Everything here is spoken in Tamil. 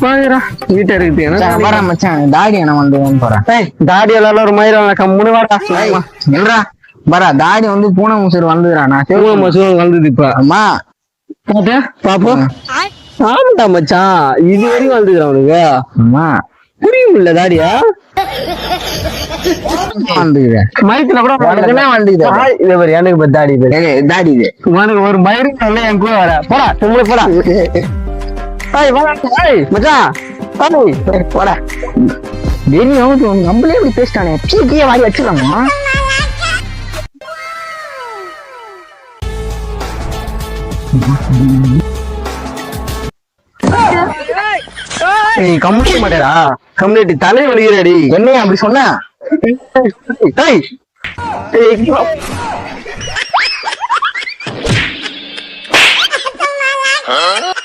பாக்குறா வீட்டை இருக்குது மச்சான், என்ன வரேன் மச்சான். தாடி என்ன வந்து போறேன் ஏய் தாடி எல்லாம் ஒரு மயிரம் கம்முனு வாடா. இல்லடா வரா தாடி வந்து பூனை முசூர் வந்துடுறா நான் மசூரம் வந்தது இப்ப. அம்மா. பாப்போம் ஆமாடா மச்சான். இது வரைக்கும் வந்தது அவனுக்கு அம்மா. புரியும் இல்ல தாடியா மயத்துல கூட பாரு எனக்கு தாடி இது. உனக்கு ஒரு மயிரும் என் கூட வர. போடா உங்களை போடா. ஏய் வாடா ஏய் மச்சான். ஏய் வாடா. டேய் நீ அவனுக்கு நம்மளே இப்படி பேசிட்டானே. சீக்கிய வாரி வச்சிடலாமா? ஏய் கம்ப்ளீட் மாட்டேடா. கம்ப்ளீட் தலை வலிக்கிறடி என்னைய அப்படி சொன்ன? ஏய் ஏய் Huh?